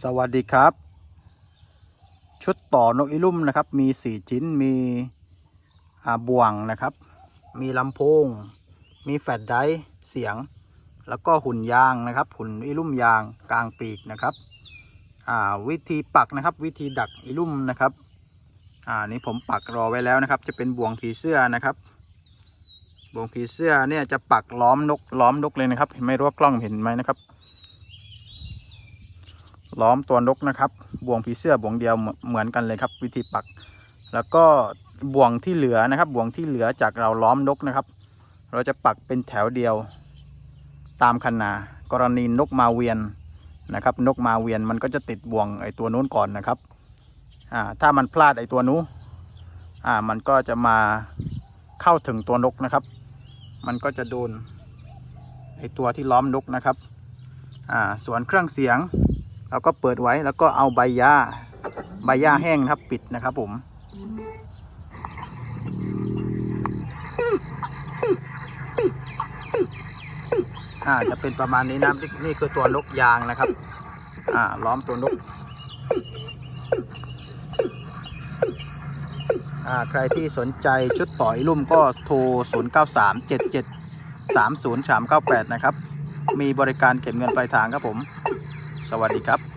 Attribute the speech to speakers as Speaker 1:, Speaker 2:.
Speaker 1: สวัสดีครับ ชุดต่อนกอิลุ่มนะครับ มีสี่ชิ้นมีบ่วงนะครับ มีลำโพง มีแฟลชไดร์เสียง แล้วก็หุ่นยางนะครับ หุ่นอิลุ่มยางกลางปีกนะครับวิธีปักนะครับ วิธีดักอิลุ่มนะครับอ่านี่ผมปักรอไว้แล้วนะครับ จะเป็นบ่วงผีเสื้อนะครับ บ่วงผีเสื้อเนี่ยจะปักล้อมนกล้อมนกเลยนะครับ ไม่รู้ว่ากล้องเห็นไหมนะครับ ล้อมตัวนกนะครับ บ่วงผีเสื้อบ่วงเดียวเหมือนกันเลยครับ วิธีปัก แล้วก็บ่วงที่เหลือนะครับ บ่วงที่เหลือจากเราล้อมนกนะครับ เราจะปักเป็นแถวเดียวตามขนากรณีนกมาเวียนนะครับ นกมาเวียนมันก็จะติดบ่วงไอตัวนู้นก่อนนะครับอ่าถ้ามันพลาดไอตัวนู้นอ่ามันก็จะมาเข้าถึงตัวนกนะครับ มันก็จะโดนไอตัวที่ล้อมนกนะครับอ่าส่วนเครื่องเสียง เราก็เปิดไว้แล้วก็เอาใบหญ้า ใบหญ้าแห้งนะครับปิดนะครับผม อ่าจะเป็นประมาณนี้นะนี่นี่คือตัวนกยางนะครับ อ่าล้อมตัวนกอ่าใครที่สนใจชุดต่อยลุ่มก็โทร 0 9 3 7 7 3 0 3 9 8 นะครับ มีบริการเก็บเงินปลายทางครับผม สวัสดีครับ